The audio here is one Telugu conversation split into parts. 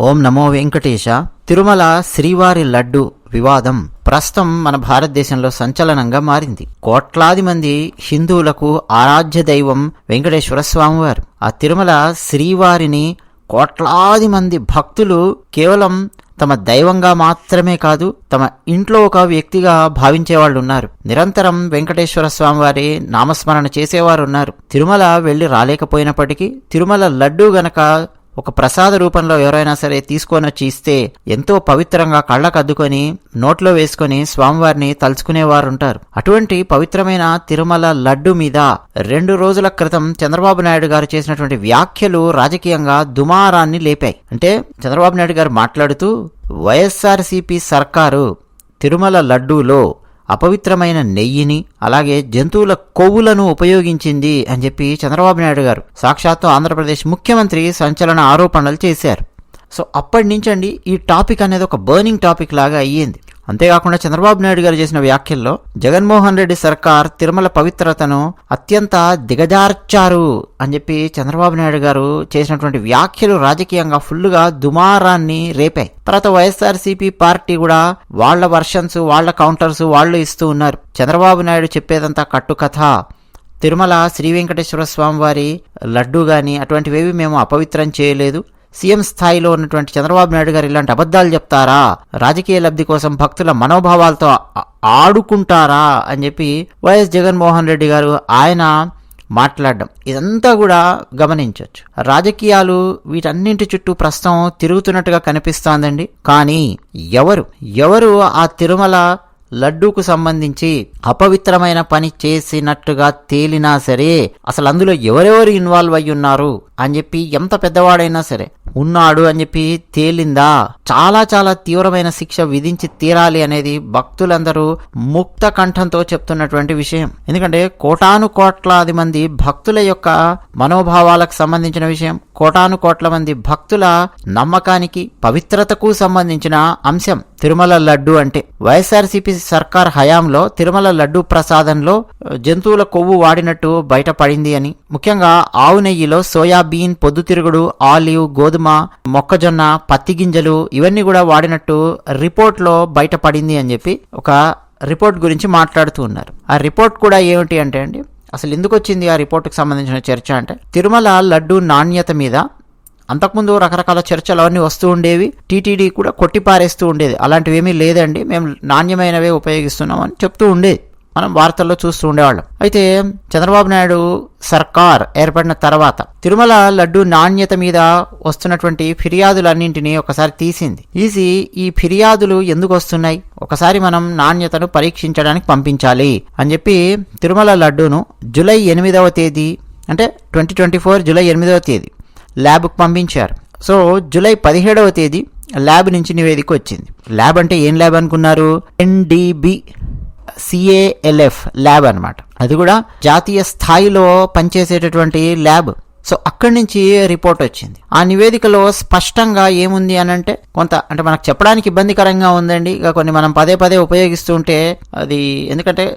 ఓం నమో వెంకటేశ. తిరుమల శ్రీవారి లడ్డు వివాదం ప్రస్తుతం మన భారతదేశంలో సంచలనంగా మారింది. కోట్లాది మంది హిందువులకు ఆరాధ్య దైవం వెంకటేశ్వర స్వామివారు. ఆ తిరుమల శ్రీవారిని కోట్లాది మంది భక్తులు కేవలం తమ దైవంగా మాత్రమే కాదు తమ ఇంట్లో ఒక వ్యక్తిగా భావించే వాళ్ళు ఉన్నారు. నిరంతరం వెంకటేశ్వర స్వామివారి నామస్మరణ చేసేవారు ఉన్నారు తిరుమల వెళ్ళి రాలేకపోయినప్పటికీ తిరుమల లడ్డు గనక ఒక ప్రసాద రూపంలో ఎవరైనా సరే తీసుకొని వచ్చి ఇస్తే ఎంతో పవిత్రంగా కళ్ళకద్దుకొని నోట్లో వేసుకొని స్వామివారిని తలుచుకునేవారు ఉంటారు. అటువంటి పవిత్రమైన తిరుమల లడ్డు మీద రెండు రోజుల క్రితం చంద్రబాబు నాయుడు గారు చేసినటువంటి వ్యాఖ్యలు రాజకీయంగా దుమారాన్ని లేపాయి. అంటే చంద్రబాబు నాయుడు గారు మాట్లాడుతూ వైఎస్ఆర్సీపీ సర్కారు తిరుమల లడ్డూలో అపవిత్రమైన నెయ్యిని అలాగే జంతువుల కొవ్వులను ఉపయోగించింది అని చెప్పి చంద్రబాబు నాయుడు గారు. సాక్షాత్తు ఆంధ్రప్రదేశ్ ముఖ్యమంత్రి సంచలన ఆరోపణలు చేశారు. సో అప్పటి నుంచండి ఈ టాపిక్ అనేది ఒక బర్నింగ్ టాపిక్ లాగా అయ్యింది. అంతేకాకుండా చంద్రబాబు నాయుడు గారు చేసిన వ్యాఖ్యల్లో జగన్మోహన్ రెడ్డి సర్కార్ తిరుమల పవిత్రతను అత్యంత దిగజార్చారు అని చెప్పి చంద్రబాబు నాయుడు గారు చేసినటువంటి వ్యాఖ్యలు రాజకీయంగా ఫుల్గా దుమారాన్ని రేపాయి. తర్వాత వైఎస్ఆర్సీపీ పార్టీ కూడా వాళ్ళ వర్షన్స్ వాళ్ళ కౌంటర్స్ వాళ్ళు ఇస్తూ ఉన్నారు. చంద్రబాబు నాయుడు చెప్పేదంతా కట్టుకథ. తిరుమల శ్రీ వెంకటేశ్వర స్వామి వారి లడ్డు గాని అటువంటివేవి మేము అపవిత్రం చేయలేదు. సీఎం స్థాయిలో ఉన్నటువంటి చంద్రబాబు నాయుడు గారు ఇలాంటి అబద్ధాలు చెప్తారా? రాజకీయ లబ్ధి కోసం భక్తుల మనోభావాలతో ఆడుకుంటారా? అని చెప్పి వైఎస్ జగన్మోహన్ రెడ్డి గారు ఆయన మాట్లాడడం. ఇదంతా కూడా గమనించవచ్చు రాజకీయాలు వీటన్నింటి చుట్టూ ప్రస్తుతం తిరుగుతున్నట్టుగా కనిపిస్తోందండి. కానీ ఎవరు? ఎవరు ఆ తిరుమల లడ్డూకు సంబంధించి అపవిత్రమైన పని చేసినట్టుగా తేలినా సరే అసలు అందులో ఎవరెవరు ఇన్వాల్వ్ అయి ఉన్నారు అని చెప్పి ఎంత పెద్దవాడైనా సరే ఉన్నాడు అని చెప్పి తేలిందా? చాలా చాలా తీవ్రమైన శిక్ష విధించి తీరాలి అనేది భక్తులందరూ ముక్త కంఠంతో చెప్తున్నటువంటి విషయం. ఎందుకంటే కోటాను కోట్లాది మంది భక్తుల యొక్క మనోభావాలకు సంబంధించిన విషయం కోటాను కోట్ల మంది భక్తుల నమ్మకానికి పవిత్రతకు సంబంధించిన అంశం. తిరుమల లడ్డు అంటే వైఎస్ఆర్సీపీ సర్కార్ హయాంలో తిరుమల లడ్డు ప్రసాదంలో జంతువుల కొవ్వు వాడినట్టు బయటపడింది అని. ముఖ్యంగా ఆవు నెయ్యిలో సోయాబీన్ పొద్దుతిరుగుడు ఆలివ్ గోధుమ మొక్కజొన్న పత్తి గింజలు ఇవన్నీ కూడా వాడినట్టు రిపోర్ట్లో బయటపడింది అని చెప్పి ఒక రిపోర్ట్ గురించి మాట్లాడుతూ ఉన్నారు. ఆ రిపోర్ట్ కూడా ఏమిటి అంటే అండి అసలు ఎందుకు వచ్చింది ఆ రిపోర్ట్కి సంబంధించిన చర్చ అంటే తిరుమల లడ్డు నాణ్యత మీద అంతకుముందు రకరకాల చర్చలు అవన్నీ వస్తూ ఉండేవి. టీటీడీ కూడా కొట్టిపారేస్తూ ఉండేది. అలాంటివి ఏమీ లేదండి. మేము నాణ్యమైనవే ఉపయోగిస్తున్నాం అని చెప్తూ ఉండేది. మనం వార్తల్లో చూస్తూ ఉండేవాళ్ళం. అయితే చంద్రబాబు నాయుడు సర్కార్ ఏర్పడిన తర్వాత తిరుమల లడ్డు నాణ్యత మీద వస్తున్నటువంటి ఫిర్యాదులన్నింటినీ ఒకసారి తీసింది. తీసి ఈ ఫిర్యాదులు ఎందుకు వస్తున్నాయి? ఒకసారి మనం నాణ్యతను పరీక్షించడానికి పంపించాలి అని చెప్పి తిరుమల లడ్డూను జూలై ఎనిమిదవ తేదీ అంటే ట్వంటీ ట్వంటీ ఫోర్ జూలై ఎనిమిదవ తేదీ ల్యాబ్కు పంపించారు. సో జూలై పదిహేడవ తేదీ ల్యాబ్ నుంచి నివేదిక వచ్చింది. ల్యాబ్ అంటే ఏం ల్యాబ్ అనుకున్నారు? ఎన్డిబి సిఏఎల్ఎఫ్ ల్యాబ్ అన్నమాట. అది కూడా జాతీయ స్థాయిలో పనిచేసేటటువంటి ల్యాబ్. సో అక్కడి నుంచి రిపోర్ట్ వచ్చింది. ఆ నివేదికలో స్పష్టంగా ఏముంది అని అంటే కొంత అంటే మనకు చెప్పడానికి ఇబ్బందికరంగా ఉందండి. ఇక కొన్ని మనం పదే పదే ఉపయోగిస్తుంటే అది ఎందుకంటే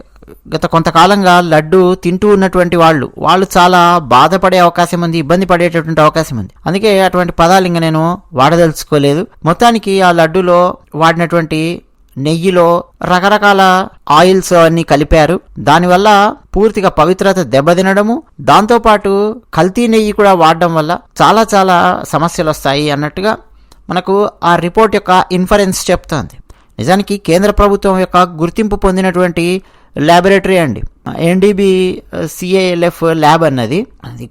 గత కొంతకాలంగా లడ్డు తింటూ ఉన్నటువంటి వాళ్ళు వాళ్ళు చాలా బాధపడే అవకాశం ఉంది ఇబ్బంది పడేటటువంటి అవకాశం ఉంది. అందుకే అటువంటి పదాలు ఇంకా నేను వాడదలుచుకోలేదు. మొత్తానికి ఆ లడ్డులో వాడినటువంటి నెయ్యిలో రకరకాల ఆయిల్స్ అన్ని కలిపారు. దానివల్ల పూర్తిగా పవిత్రత దెబ్బతినడము దాంతోపాటు కల్తీ నెయ్యి కూడా వాడడం వల్ల చాలా చాలా సమస్యలు వస్తాయి అన్నట్టుగా మనకు ఆ రిపోర్ట్ యొక్క ఇన్ఫరెన్స్ చెప్తోంది. నిజానికి కేంద్ర ప్రభుత్వం యొక్క గుర్తింపు పొందినటువంటి ల్యాబొరేటరీ అండి. ఎన్డీబీ సిఏఎల్ఎఫ్ ల్యాబ్ అన్నది.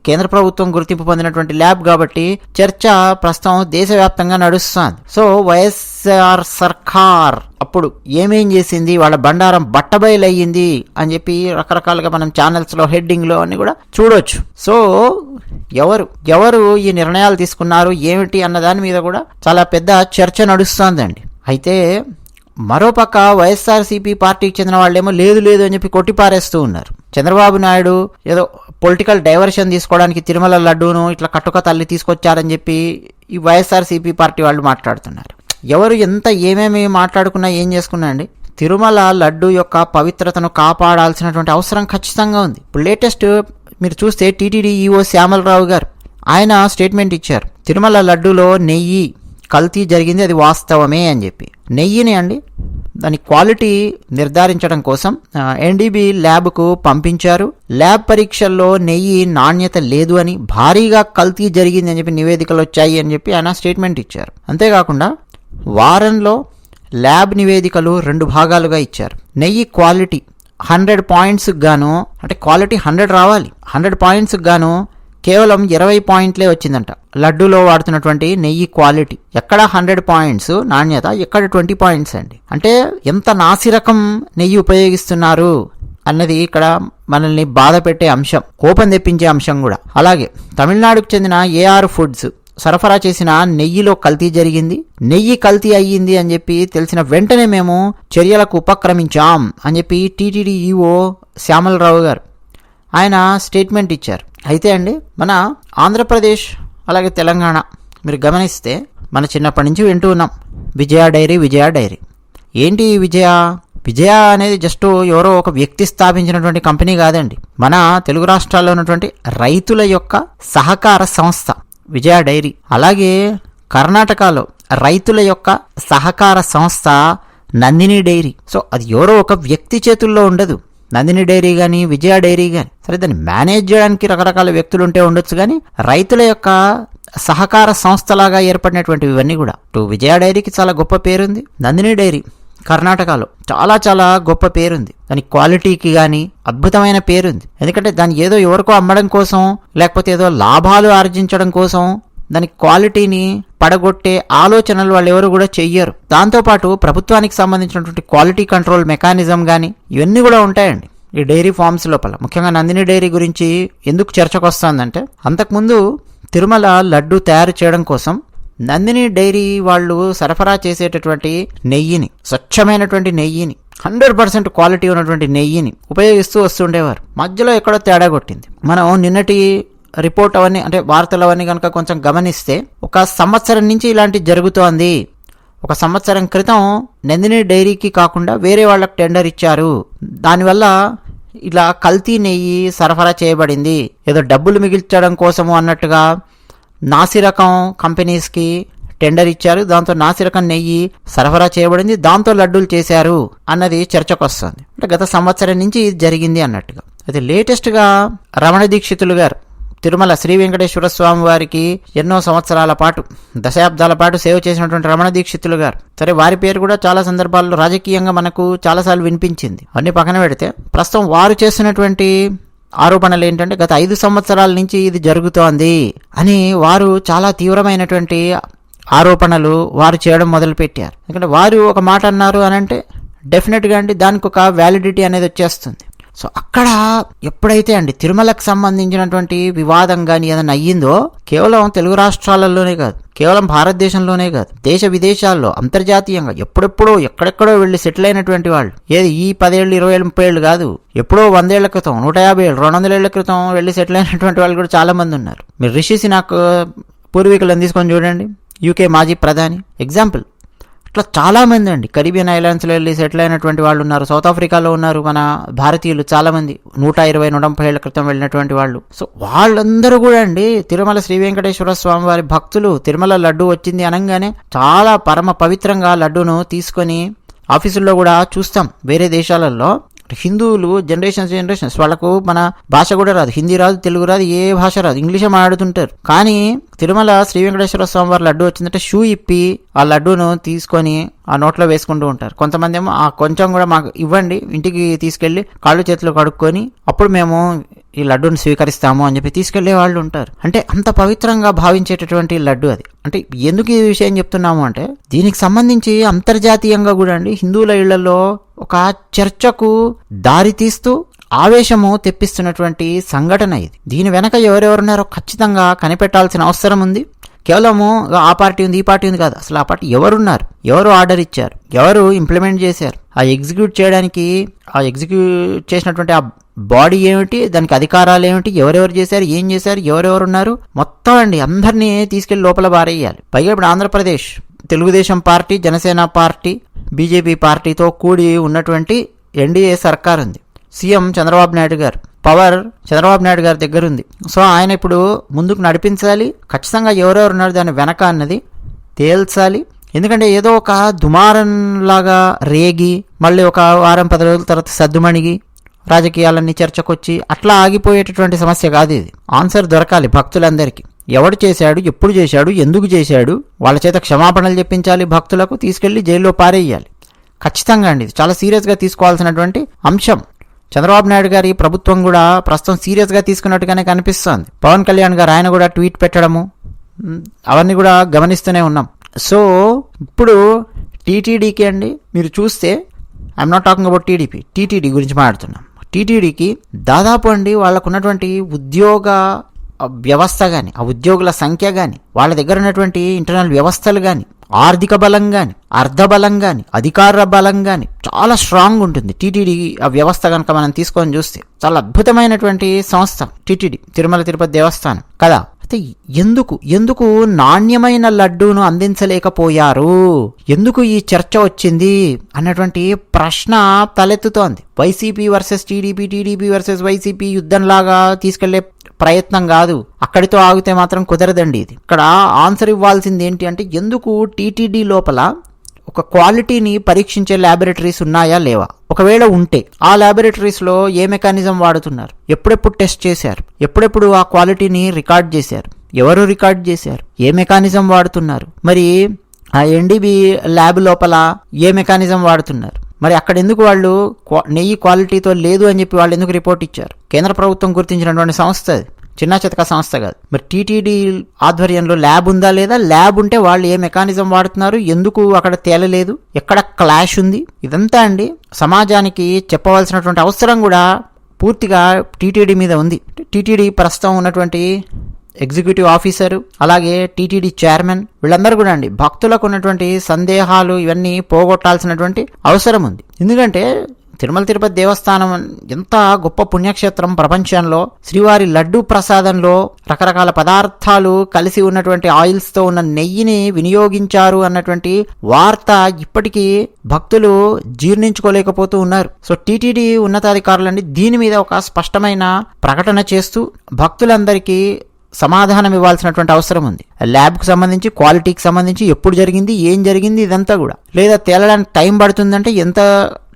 కేంద్ర ప్రభుత్వం గుర్తింపు పొందినటువంటి ల్యాబ్ కాబట్టి చర్చ ప్రస్తుతం దేశవ్యాప్తంగా నడుస్తుంది. సో వైఎస్ఆర్ సర్కార్ అప్పుడు ఏమేం చేసింది? వాళ్ళ బండారం బట్టబయలయ్యింది అని చెప్పి రకరకాలుగా మనం ఛానల్స్లో హెడ్డింగ్లో అన్ని కూడా చూడొచ్చు. సో ఎవరు ఎవరు ఈ నిర్ణయాలు తీసుకున్నారు? ఏమిటి అన్న దాని మీద కూడా చాలా పెద్ద చర్చ నడుస్తుందండి. అయితే మరోపక్క వైఎస్ఆర్సీపీ పార్టీకి చెందిన వాళ్ళేమో లేదు లేదు అని చెప్పి కొట్టిపారేస్తూ ఉన్నారు. చంద్రబాబు నాయుడు ఏదో పొలిటికల్ డైవర్షన్ తీసుకోవడానికి తిరుమల లడ్డూను ఇట్లా కట్టుక తల్లి తీసుకొచ్చారని చెప్పి ఈ వైఎస్ఆర్సీపీ పార్టీ వాళ్ళు మాట్లాడుతున్నారు. ఎవరు ఎంత ఏమేమి మాట్లాడుకున్నా ఏం చేసుకున్నా అండి తిరుమల లడ్డు యొక్క పవిత్రతను కాపాడాల్సినటువంటి అవసరం ఖచ్చితంగా ఉంది. ఇప్పుడు లేటెస్ట్ మీరు చూస్తే టీటీడీ ఈఓ శ్యామలరావు గారు ఆయన స్టేట్మెంట్ ఇచ్చారు. తిరుమల లడ్డూలో నెయ్యి కల్తీ జరిగింది అది వాస్తవమే అని చెప్పి. నెయ్యిని అండి దాని క్వాలిటీ నిర్ధారించడం కోసం ఎన్డీబీ ల్యాబ్కు పంపించారు. ల్యాబ్ పరీక్షల్లో నెయ్యి నాణ్యత లేదు అని భారీగా కల్తీ జరిగింది అని చెప్పి నివేదికలు వచ్చాయి అని చెప్పి ఆయన స్టేట్మెంట్ ఇచ్చారు. అంతేకాకుండా వారంలో ల్యాబ్ నివేదికలు రెండు భాగాలుగా ఇచ్చారు. నెయ్యి క్వాలిటీ హండ్రెడ్ పాయింట్స్కి గాను అంటే క్వాలిటీ హండ్రెడ్ రావాలి. హండ్రెడ్ పాయింట్స్కి గాను కేవలం ఇరవై పాయింట్లే వచ్చిందంట. లడ్డూలో వాడుతున్నటువంటి నెయ్యి క్వాలిటీ. ఎక్కడ హండ్రెడ్ పాయింట్స్ నాణ్యత? ఎక్కడ ట్వంటీ పాయింట్స్ అండి. అంటే ఎంత నాసిరకం నెయ్యి ఉపయోగిస్తున్నారు అన్నది ఇక్కడ మనల్ని బాధ పెట్టే అంశం కోపం తెప్పించే అంశం కూడా. అలాగే తమిళనాడుకు చెందిన ఏఆర్ ఫుడ్స్ సరఫరా చేసిన నెయ్యిలో కల్తీ జరిగింది. నెయ్యి కల్తీ అయ్యింది అని చెప్పి తెలిసిన వెంటనే మేము చర్యలకు ఉపక్రమించాం అని చెప్పి టీటీడీ ఈఓ శ్యామలరావు గారు ఆయన స్టేట్మెంట్ ఇచ్చారు. అయితే అండి మన ఆంధ్రప్రదేశ్ అలాగే తెలంగాణ మీరు గమనిస్తే మన చిన్నప్పటి నుంచి వింటూ ఉన్నాం విజయ డైరీ విజయ డైరీ. ఏంటి విజయ? విజయ అనేది జస్ట్ ఎవరో ఒక వ్యక్తి స్థాపించినటువంటి కంపెనీ కాదండి. మన తెలుగు రాష్ట్రాల్లో ఉన్నటువంటి రైతుల యొక్క సహకార సంస్థ విజయ డైరీ. అలాగే కర్ణాటకలో రైతుల యొక్క సహకార సంస్థ నందిని డైరీ. సో అది ఎవరో ఒక వ్యక్తి చేతుల్లో ఉండదు. నందిని డైరీ కానీ విజయ డైరీ కానీ సరే దాన్ని మేనేజ్ చేయడానికి రకరకాల వ్యక్తులు ఉంటే ఉండొచ్చు కానీ రైతుల యొక్క సహకార సంస్థలాగా ఏర్పడినటువంటివి ఇవన్నీ కూడా. టు విజయ డైరీకి చాలా గొప్ప పేరుంది. నందిని డైరీ కర్ణాటకలో చాలా చాలా గొప్ప పేరుంది. దాని క్వాలిటీకి కానీ అద్భుతమైన పేరుంది. ఎందుకంటే దాన్ని ఏదో ఎవరికో అమ్మడం కోసం లేకపోతే ఏదో లాభాలు ఆర్జించడం కోసం దాని క్వాలిటీని పడగొట్టే ఆలోచనలు వాళ్ళు ఎవరు కూడా చెయ్యరు. దాంతోపాటు ప్రభుత్వానికి సంబంధించినటువంటి క్వాలిటీ కంట్రోల్ మెకానిజం కానీ ఇవన్నీ కూడా ఉంటాయండి. ఈ డైరీ ఫార్మ్స్ లోపల. ముఖ్యంగా నందిని డైరీ గురించి ఎందుకు చర్చకు వస్తుందంటే అంతకుముందు తిరుమల లడ్డు తయారు చేయడం కోసం నందిని డైరీ వాళ్ళు సరఫరా చేసేటటువంటి నెయ్యిని స్వచ్ఛమైనటువంటి నెయ్యిని హండ్రెడ్ పర్సెంట్ క్వాలిటీ ఉన్నటువంటి నెయ్యిని ఉపయోగిస్తూ వస్తుండేవారు. మధ్యలో ఎక్కడో తేడా కొట్టింది. మనం నిన్నటి రిపోర్ట్ అవన్నీ అంటే వార్తలు అవన్నీ కనుక కొంచెం గమనిస్తే ఒక సంవత్సరం నుంచి ఇలాంటి జరుగుతోంది. ఒక సంవత్సరం క్రితం నందిని డైరీకి కాకుండా వేరే వాళ్ళకి టెండర్ ఇచ్చారు. దానివల్ల ఇలా కల్తీ నెయ్యి సరఫరా చేయబడింది. ఏదో డబ్బులు మిగిల్చడం కోసము అన్నట్టుగా నాసిరకం కంపెనీస్కి టెండర్ ఇచ్చారు. దాంతో నాసిరకం నెయ్యి సరఫరా చేయబడింది. దాంతో లడ్డూలు చేశారు అన్నది చర్చకు వస్తుంది. అంటే గత సంవత్సరం నుంచి ఇది జరిగింది అన్నట్టుగా. అయితే లేటెస్ట్గా రమణ దీక్షితులు గారు తిరుమల శ్రీ వెంకటేశ్వర స్వామి వారికి ఎన్నో సంవత్సరాల పాటు దశాబ్దాల పాటు సేవ చేసినటువంటి రమణ దీక్షితులు గారు. సరే వారి పేరు కూడా చాలా సందర్భాల్లో రాజకీయంగా మనకు చాలాసార్లు వినిపించింది. అన్ని పక్కన పెడితే ప్రస్తుతం వారు చేస్తున్నటువంటి ఆరోపణలు ఏంటంటే గత ఐదు సంవత్సరాల నుంచి ఇది జరుగుతోంది అని వారు చాలా తీవ్రమైనటువంటి ఆరోపణలు వారు చేయడం మొదలుపెట్టారు. ఎందుకంటే వారు ఒక మాట అన్నారు అని అంటే డెఫినెట్గా అండి దానికి ఒక వ్యాలిడిటీ అనేది వచ్చేస్తుంది. సో అక్కడ ఎప్పుడైతే అండి తిరుమలకు సంబంధించినటువంటి వివాదం కానీ ఏదైనా అయ్యిందో కేవలం తెలుగు రాష్ట్రాలలోనే కాదు కేవలం భారతదేశంలోనే కాదు దేశ విదేశాల్లో అంతర్జాతీయంగా ఎప్పుడెప్పుడో ఎక్కడెక్కడో వెళ్ళి సెటిల్ అయినటువంటి వాళ్ళు. ఏది ఈ పదేళ్ళు ఇరవై ఏళ్ళు ముప్పై ఏళ్ళు కాదు ఎప్పుడో వందేళ్ళ క్రితం నూట యాభై ఏళ్ళు రెండు వందల ఏళ్ళ క్రితం వెళ్ళి సెటిల్ అయినటువంటి వాళ్ళు కూడా చాలామంది ఉన్నారు. మీరు రిషిసి నాకు పూర్వీకులను తీసుకొని చూడండి. యూకే మాజీ ప్రధాని. ఎగ్జాంపుల్ ఇట్లా చాలామంది అండి. కరీబియన్ ఐలాండ్స్లో వెళ్ళి సెటిల్ అయినటువంటి వాళ్ళు ఉన్నారు. సౌత్ ఆఫ్రికాలో ఉన్నారు మన భారతీయులు చాలామంది. నూట ఇరవై నూట ముప్పై ఏళ్ళ క్రితం వెళ్ళినటువంటి వాళ్ళు. సో వాళ్ళందరూ కూడా అండి తిరుమల శ్రీ వెంకటేశ్వర స్వామి వారి భక్తులు తిరుమల లడ్డు వచ్చింది అనగానే చాలా పరమ పవిత్రంగా లడ్డును తీసుకొని ఆఫీసుల్లో కూడా చూస్తాం. వేరే దేశాలలో హిందువులు జనరేషన్స్ జనరేషన్స్ వాళ్ళకు మన భాష కూడా రాదు. హిందీ రాదు తెలుగు రాదు ఏ భాష రాదు. ఇంగ్లీషే మాట్లాడుతుంటారు. కానీ తిరుమల శ్రీ వెంకటేశ్వర స్వామి వారి లడ్డు వచ్చిందంటే షూ ఇప్పి ఆ లడ్డూను తీసుకొని ఆ నోట్లో వేసుకుంటూ ఉంటారు. కొంతమంది ఏమో ఆ కొంచెం కూడా మాకు ఇవ్వండి ఇంటికి తీసుకెళ్ళి కాళ్ళు చేతులు కడుక్కొని అప్పుడు మేము ఈ లడ్డూని స్వీకరిస్తాము అని చెప్పి తీసుకెళ్ళే వాళ్ళు ఉంటారు. అంటే అంత పవిత్రంగా భావించేటటువంటి లడ్డు అది. అంటే ఎందుకు ఈ విషయం చెప్తున్నాము అంటే దీనికి సంబంధించి అంతర్జాతీయంగా కూడా అండి హిందువుల ఇళ్ళలో ఒక చర్చకు దారి తీస్తూ ఆవేశము తెప్పిస్తున్నటువంటి సంఘటన ఇది. దీని వెనక ఎవరెవరున్నారో ఖచ్చితంగా కనిపెట్టాల్సిన అవసరం ఉంది. కేవలము ఆ పార్టీ ఉంది ఈ పార్టీ ఉంది కాదు. అసలు ఆ పార్టీ ఎవరున్నారు? ఎవరు ఆర్డర్ ఇచ్చారు? ఎవరు ఇంప్లిమెంట్ చేశారు? ఆ ఎగ్జిక్యూట్ చేయడానికి ఆ ఎగ్జిక్యూట్ చేసినటువంటి ఆ బాడీ ఏమిటి? దానికి అధికారాలు ఏమిటి? ఎవరెవరు చేశారు? ఏం చేశారు? ఎవరెవరు ఉన్నారు మొత్తం అండి అందరినీ తీసుకెళ్ళి లోపల బారేయాలి. పైగా ఇప్పుడు Andhra Pradesh Telugu Desam party Janasena party BJP పార్టీతో కూడి ఉన్నటువంటి ఎన్డీఏ సర్కార్ ఉంది సీఎం చంద్రబాబు నాయుడు గారు. పవర్ చంద్రబాబు నాయుడు గారి దగ్గర ఉంది సో ఆయన ఇప్పుడు ముందుకు నడిపించాలి. ఖచ్చితంగా ఎవరెవరు ఉన్నారు దాని వెనక అన్నది తేల్చాలి. ఎందుకంటే ఏదో ఒక దుమారం లాగా రేగి మళ్ళీ ఒక వారం పది రోజుల తర్వాత సద్దుమణిగి రాజకీయాలన్నీ చర్చకొచ్చి అట్లా ఆగిపోయేటటువంటి సమస్య కాదు ఇది. ఆన్సర్ దొరకాలి భక్తులందరికీ. ఎవడు చేశాడు ఎప్పుడు చేశాడు ఎందుకు చేశాడు వాళ్ళ చేత క్షమాపణలు చెప్పించాలి భక్తులకు తీసుకెళ్ళి జైల్లో పారేయాలి. ఖచ్చితంగా అండి ఇది చాలా సీరియస్గా తీసుకోవాల్సినటువంటి అంశం. చంద్రబాబు నాయుడు గారి ప్రభుత్వం కూడా ప్రస్తుతం సీరియస్గా తీసుకున్నట్టుగానే కనిపిస్తోంది. పవన్ కళ్యాణ్ గారు ఆయన కూడా ట్వీట్ పెట్టడము అవన్నీ కూడా గమనిస్తూనే ఉన్నాం. సో ఇప్పుడు టీటీడీకి అండి మీరు చూస్తే I'm not talking about TDP TTD గురించి మాట్లాడుతున్నాం. టీటీడీకి దాదాపు అండి వాళ్ళకున్నటువంటి ఉద్యోగ వ్యవస్థ కానీ ఆ ఉద్యోగుల సంఖ్య కానీ వాళ్ళ దగ్గర ఉన్నటువంటి ఇంటర్నల్ వ్యవస్థలు కానీ ఆర్థిక బలం కానీ అర్ధబలం కానీ అధికార బలం కానీ చాలా స్ట్రాంగ్ ఉంటుంది. టీటీడీ ఆ వ్యవస్థ కనుక మనం తీసుకొని చూస్తే చాలా అద్భుతమైనటువంటి సంస్థ టీటీడీ తిరుమల తిరుపతి దేవస్థానం. కదా? అయితే ఎందుకు ఎందుకు నాణ్యమైన లడ్డూను అందించలేకపోయారు? ఎందుకు ఈ చర్చ వచ్చింది? అన్నటువంటి ప్రశ్న తలెత్తుతోంది. YCP versus TDP TDP versus YCP యుద్ధంలాగా తీసుకెళ్ళే ప్రయత్నం కాదు. అక్కడితో ఆగితే మాత్రం కుదరదండి ఇది. ఇక్కడ ఆన్సర్ ఇవ్వాల్సింది ఏంటి అంటే ఎందుకు టీటీడీ లోపల ఒక క్వాలిటీని పరీక్షించే ల్యాబొరేటరీస్ ఉన్నాయా లేవా? ఒకవేళ ఉంటే ఆ ల్యాబొరేటరీస్లో ఏ మెకానిజం వాడుతున్నారు? ఎప్పుడెప్పుడు టెస్ట్ చేశారు? ఎప్పుడెప్పుడు ఆ క్వాలిటీని రికార్డ్ చేశారు? ఎవరు రికార్డ్ చేశారు? ఏ మెకానిజం వాడుతున్నారు? మరి ఆ ఎన్డీబీ ల్యాబ్ లోపల ఏ మెకానిజం వాడుతున్నారు? మరి అక్కడ ఎందుకు వాళ్ళు క్వా- నెయ్యి క్వాలిటీతో లేదు అని చెప్పి వాళ్ళు ఎందుకు రిపోర్ట్ ఇచ్చారు? కేంద్ర ప్రభుత్వం గుర్తించినటువంటి సంస్థ అది. చిన్న చితక సంస్థ కాదు. మరి టీటీడీ ఆధ్వర్యంలో ల్యాబ్ ఉందా లేదా? ల్యాబ్ ఉంటే వాళ్ళు ఏ మెకానిజం వాడుతున్నారు? ఎందుకు అక్కడ తేలలేదు? ఎక్కడ క్లాష్ ఉంది? ఇదంతా అండి. సమాజానికి చెప్పవలసినటువంటి అవసరం కూడా పూర్తిగా టీటీడీ మీద ఉంది. టీటీడీ ప్రస్తుతం ఉన్నటువంటి ఎగ్జిక్యూటివ్ ఆఫీసరు అలాగే టీటీడీ చైర్మన్ వీళ్ళందరూ కూడా అండి. భక్తులకు ఉన్నటువంటి సందేహాలు ఇవన్నీ పోగొట్టాల్సినటువంటి అవసరం ఉంది. ఎందుకంటే తిరుమల తిరుపతి దేవస్థానం ఎంత గొప్ప పుణ్యక్షేత్రం ప్రపంచంలో. శ్రీవారి లడ్డూ ప్రసాదంలో రకరకాల పదార్థాలు కలిసి ఉన్నటువంటి ఆయిల్స్తో ఉన్న నెయ్యిని వినియోగించారు అన్నటువంటి వార్త ఇప్పటికీ భక్తులు జీర్ణించుకోలేకపోతూ ఉన్నారు. సో టీటీడీ ఉన్నతాధికారులండి దీని మీద ఒక స్పష్టమైన ప్రకటన చేస్తూ భక్తులందరికీ సమాధానం ఇవ్వాల్సినటువంటి అవసరం ఉంది. ల్యాబ్కు సంబంధించి క్వాలిటీకి సంబంధించి ఎప్పుడు జరిగింది ఏం జరిగింది ఇదంతా కూడా. లేదా తేలడానికి టైం పడుతుందంటే ఎంత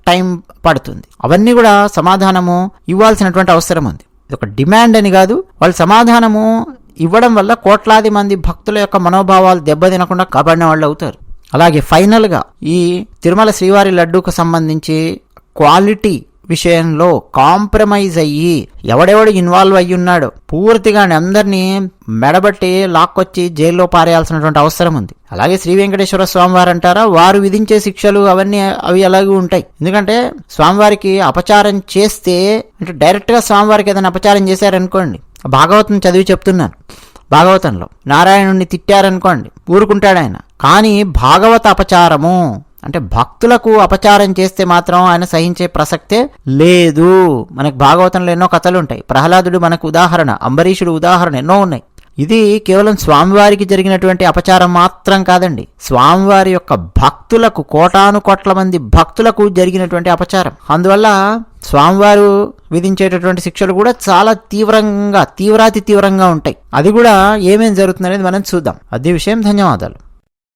టైం పడుతుంది. అవన్నీ కూడా సమాధానము ఇవ్వాల్సినటువంటి అవసరం ఉంది. ఇది ఒక డిమాండ్ అని కాదు. వాళ్ళు సమాధానము ఇవ్వడం వల్ల కోట్లాది మంది భక్తుల యొక్క మనోభావాలు దెబ్బతినకుండా కాపాడిన వాళ్ళు అవుతారు. అలాగే ఫైనల్గా ఈ తిరుమల శ్రీవారి లడ్డూకు సంబంధించి క్వాలిటీ విషయంలో కాంప్రమైజ్ అయ్యి ఎవడెవడు ఇన్వాల్వ్ అయ్యి ఉన్నాడో పూర్తిగా అందరినీ మెడబట్టి లాక్కొచ్చి జైల్లో పారేయాల్సినటువంటి అవసరం ఉంది. అలాగే శ్రీ వెంకటేశ్వర స్వామివారు అంటారా వారు విధించే శిక్షలు అవన్నీ అవి అలాగే ఉంటాయి. ఎందుకంటే స్వామివారికి అపచారం చేస్తే అంటే డైరెక్ట్గా స్వామివారికి ఏదైనా అపచారం చేశారనుకోండి భాగవతం చదివి చెప్తున్నాను భాగవతంలో నారాయణుణ్ణి తిట్టారనుకోండి ఊరుకుంటాడు ఆయన కానీ భాగవత అపచారము అంటే భక్తులకు అపచారం చేస్తే మాత్రం ఆయన సహించే ప్రసక్తే లేదు. మనకు భాగవతంలో ఎన్నో కథలు ఉంటాయి ప్రహ్లాదుడు మనకు ఉదాహరణ అంబరీషుడు ఉదాహరణ ఎన్నో ఉన్నాయి. ఇది కేవలం స్వామివారికి జరిగినటువంటి అపచారం మాత్రం కాదండి. స్వామివారి యొక్క భక్తులకు కోటాను కోట్ల మంది భక్తులకు జరిగినటువంటి అపచారం. అందువల్ల స్వామివారు విధించేటటువంటి శిక్షలు కూడా చాలా తీవ్రంగా తీవ్రాతి తీవ్రంగా ఉంటాయి. అది కూడా ఏమేం జరుగుతుందనేది మనం చూద్దాం. అదే విషయం ధన్యవాదాలు.